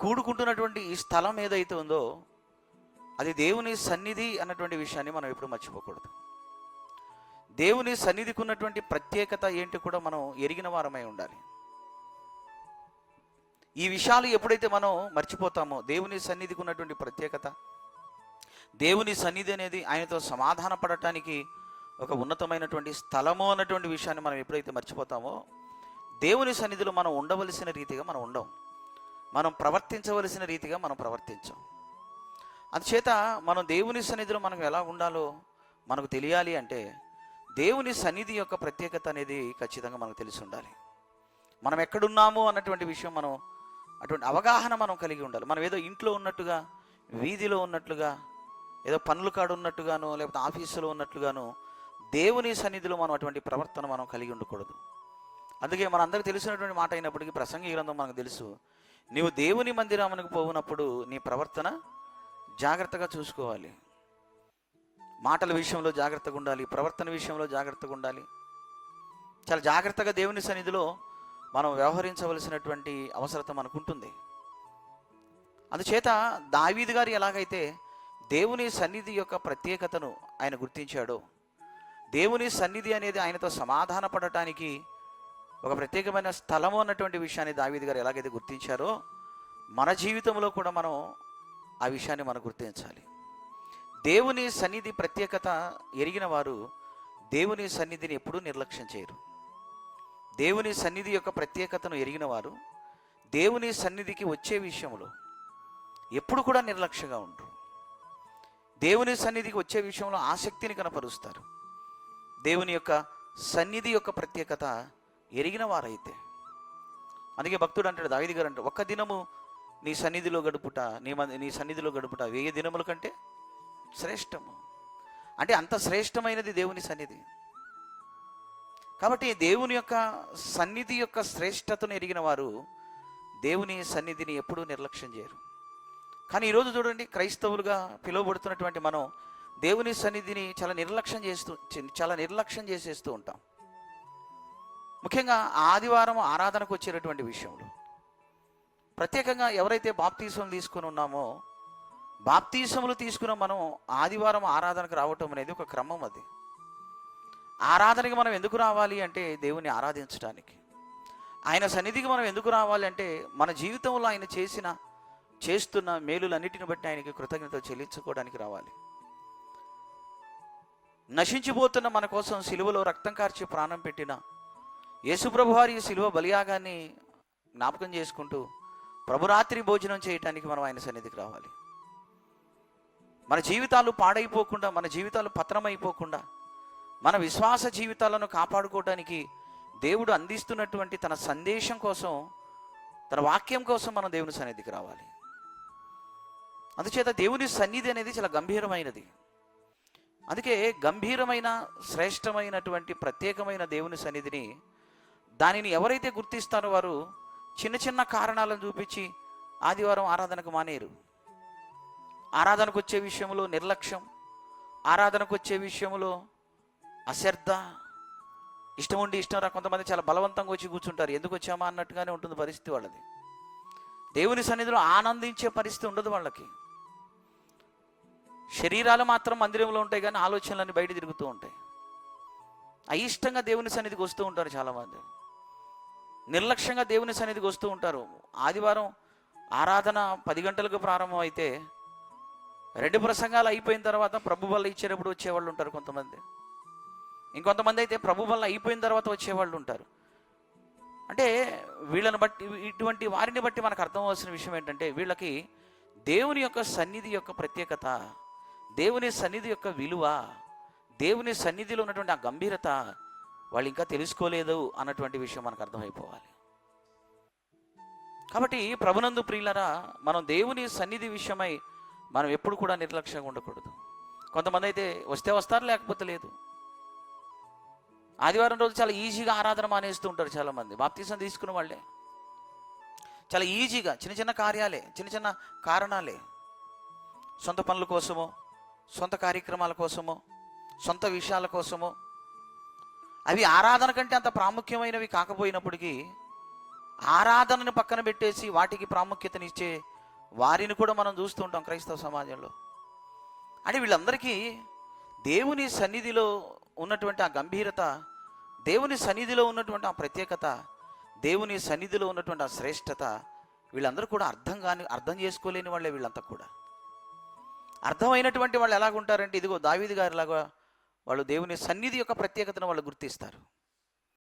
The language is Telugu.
కూడుకుంటున్నటువంటి ఈ స్థలం ఏదైతే ఉందో అది దేవుని సన్నిధి అన్నటువంటి విషయాన్ని మనం ఎప్పుడు మర్చిపోకూడదు. దేవుని సన్నిధికి ఉన్నటువంటి ప్రత్యేకత ఏంటి కూడా మనం ఎరిగిన వారమై ఉండాలి. ఈ విషయాలు ఎప్పుడైతే మనం మర్చిపోతామో దేవుని సన్నిధికి ఉన్నటువంటి ప్రత్యేకత దేవుని సన్నిధి అనేది ఆయనతో సమాధాన పడటానికి ఒక ఉన్నతమైనటువంటి స్థలము అన్నటువంటి విషయాన్ని మనం ఎప్పుడైతే మర్చిపోతామో దేవుని సన్నిధిలో మనం ఉండవలసిన రీతిగా మనం ఉండం మనం ప్రవర్తించవలసిన రీతిగా మనం ప్రవర్తించాం. అందుచేత మనం దేవుని సన్నిధిలో మనం ఎలా ఉండాలో మనకు తెలియాలి అంటే దేవుని సన్నిధి యొక్క ప్రత్యేకత అనేది ఖచ్చితంగా మనకు తెలిసి ఉండాలి. మనం ఎక్కడున్నాము అన్నటువంటి విషయం మనం అటువంటి అవగాహన మనం కలిగి ఉండాలి. మనం ఏదో ఇంట్లో ఉన్నట్టుగా వీధిలో ఉన్నట్లుగా ఏదో పనులు కాడు ఉన్నట్టుగాను లేకపోతే ఆఫీసులో ఉన్నట్లుగాను దేవుని సన్నిధిలో మనం అటువంటి ప్రవర్తన మనం కలిగి ఉండకూడదు. అందుకే మన తెలిసినటువంటి మాట అయినప్పటికీ ప్రసంగి గ్రంథం మనకు తెలుసు. నీవు దేవుని మందిరానికి పోవునప్పుడు నీ ప్రవర్తన జాగ్రత్తగా చూసుకోవాలి. మాటల విషయంలో జాగ్రత్తగా ఉండాలి ప్రవర్తన విషయంలో జాగ్రత్తగా ఉండాలి. చాలా జాగ్రత్తగా దేవుని సన్నిధిలో మనం వ్యవహరించవలసినటువంటి అవసరత మనకు ఉంటుంది అందుచేత దావీది గారు ఎలాగైతే దేవుని సన్నిధి యొక్క ప్రత్యేకతను ఆయన గుర్తించాడో దేవుని సన్నిధి అనేది ఆయనతో సమాధాన పడటానికి ఒక ప్రత్యేకమైన స్థలము అన్నటువంటి విషయాన్ని దావీదు గారు ఎలాగైతే గుర్తించారో మన జీవితంలో కూడా మనం ఆ విషయాన్ని మనం గుర్తించాలి. దేవుని సన్నిధి ప్రత్యేకత ఎరిగిన వారు దేవుని సన్నిధిని ఎప్పుడూ నిర్లక్ష్యం చేయరు. దేవుని సన్నిధి యొక్క ప్రత్యేకతను ఎరిగిన వారు దేవుని సన్నిధికి వచ్చే విషయంలో ఎప్పుడు కూడా నిర్లక్ష్యంగా ఉండరు. దేవుని సన్నిధికి వచ్చే విషయంలో ఆసక్తిని కనపరుస్తారు. దేవుని యొక్క సన్నిధి యొక్క ప్రత్యేకత ఎరిగిన వారైతే. అందుకే భక్తుడు అంటాడు దావిది గారు అంటే ఒక్క దినము నీ సన్నిధిలో గడుపుట నీ మన నీ సన్నిధిలో గడుపుట వెయ్యి దినముల కంటే శ్రేష్టము. అంటే అంత శ్రేష్టమైనది దేవుని సన్నిధి. కాబట్టి దేవుని యొక్క సన్నిధి యొక్క శ్రేష్టతను ఎరిగిన వారు దేవుని సన్నిధిని ఎప్పుడూ నిర్లక్ష్యం చేయరు. కానీ ఈరోజు చూడండి క్రైస్తవులుగా పిలువబడుతున్నటువంటి మనం దేవుని సన్నిధిని చాలా నిర్లక్ష్యం చేస్తూ చాలా నిర్లక్ష్యం చేసేస్తూ ఉంటాం. ముఖ్యంగా ఆదివారం ఆరాధనకు వచ్చేటటువంటి విషయంలో. ప్రత్యేకంగా ఎవరైతే బాప్తీసం తీసుకుని ఉన్నామో బాప్తీసములు తీసుకున్న మనం ఆదివారం ఆరాధనకు రావటం అనేది ఒక క్రమం అది. ఆరాధనకి మనం ఎందుకు రావాలి అంటే దేవుని ఆరాధించడానికి ఆయన సన్నిధికి మనం ఎందుకు రావాలి అంటే మన జీవితంలో ఆయన చేసిన చేస్తున్న మేలులన్నిటిని బట్టి ఆయనకి కృతజ్ఞత చెల్లించుకోవడానికి రావాలి. నశించిపోతున్న మన కోసం సిలువలో రక్తం కార్చి ప్రాణం పెట్టిన యేసుప్రభు వారి శిలువ బలియాగాన్ని జ్ఞాపకం చేసుకుంటూ ప్రభురాత్రి భోజనం చేయటానికి మనం ఆయన సన్నిధికి రావాలి. మన జీవితాలు పాడైపోకుండా మన జీవితాలు పతనమైపోకుండా మన విశ్వాస జీవితాలను కాపాడుకోవడానికి దేవుడు అందిస్తున్నటువంటి తన సందేశం కోసం తన వాక్యం కోసం మనం దేవుని సన్నిధికి రావాలి. అందుచేత దేవుని సన్నిధి అనేది చాలా గంభీరమైనది. అందుకే గంభీరమైన శ్రేష్టమైనటువంటి ప్రత్యేకమైన దేవుని సన్నిధిని దానిని ఎవరైతే గుర్తిస్తారో వారు చిన్న చిన్న కారణాలను చూపించి ఆదివారం ఆరాధనకు మానేరు. ఆరాధనకు వచ్చే విషయంలో నిర్లక్ష్యం ఆరాధనకు వచ్చే విషయంలో అశ్రద్ధ ఇష్టం ఉండి ఇష్టం రా కొంతమంది చాలా బలవంతంగా వచ్చి కూర్చుంటారు. ఎందుకు వచ్చామా అన్నట్టుగానే ఉంటుంది పరిస్థితి వాళ్ళది. దేవుని సన్నిధిలో ఆనందించే పరిస్థితి ఉండదు వాళ్ళకి. శరీరాలు మాత్రం మందిరంలో ఉంటాయి కానీ ఆలోచనలన్నీ బయట తిరుగుతూ ఉంటాయి. అయిష్టంగా దేవుని సన్నిధికి వస్తూ ఉంటారు చాలామంది. నిర్లక్ష్యంగా దేవుని సన్నిధికి వస్తూ ఉంటారు. ఆదివారం ఆరాధన పది గంటలకు ప్రారంభం అయితే రెండు ప్రసంగాలు అయిపోయిన తర్వాత ప్రభు వల్ల ఇచ్చేటప్పుడు వచ్చేవాళ్ళు ఉంటారు కొంతమంది. ఇంకొంతమంది అయితే ప్రభు వల్ల అయిపోయిన తర్వాత వచ్చేవాళ్ళు ఉంటారు. అంటే వీళ్ళని బట్టి ఇటువంటి వారిని బట్టి మనకు అర్థం విషయం ఏంటంటే వీళ్ళకి దేవుని యొక్క సన్నిధి యొక్క ప్రత్యేకత దేవుని సన్నిధి యొక్క విలువ దేవుని సన్నిధిలో ఉన్నటువంటి ఆ గంభీరత వాళ్ళు ఇంకా తెలుసుకోలేదు అన్నటువంటి విషయం మనకు అర్థమైపోవాలి. కాబట్టి ప్రభునందు ప్రియులరా మనం దేవుని సన్నిధి విషయమై మనం ఎప్పుడు కూడా నిర్లక్ష్యంగా ఉండకూడదు. కొంతమంది అయితే వస్తే వస్తారు లేకపోతే లేదు. ఆదివారం రోజు చాలా ఈజీగా ఆరాధన మానేస్తూ ఉంటారు చాలామంది. బాప్తీసం తీసుకున్న వాళ్ళే. చాలా ఈజీగా చిన్న చిన్న కార్యాలే చిన్న చిన్న కారణాలే. సొంత పనుల కోసమో సొంత కార్యక్రమాల కోసమో సొంత విషయాల కోసమో అవి ఆరాధన కంటే అంత ప్రాముఖ్యమైనవి కాకపోయినప్పటికీ ఆరాధనను పక్కన పెట్టేసి వాటికి ప్రాముఖ్యతనిచ్చే వారిని కూడా మనం చూస్తూ ఉంటాం క్రైస్తవ సమాజంలో. అంటే వీళ్ళందరికీ దేవుని సన్నిధిలో ఉన్నటువంటి ఆ గంభీరత దేవుని సన్నిధిలో ఉన్నటువంటి ఆ ప్రత్యేకత దేవుని సన్నిధిలో ఉన్నటువంటి ఆ శ్రేష్టత వీళ్ళందరూ కూడా అర్థం కాని అర్థం చేసుకోలేని వాళ్ళే వీళ్ళంతా కూడా. అర్థమైనటువంటి వాళ్ళు ఎలాగుంటారంటే ఇదిగో దావీది గారిలాగా వాళ్ళు దేవుని సన్నిధి యొక్క ప్రత్యేకతను వాళ్ళు గుర్తిస్తారు.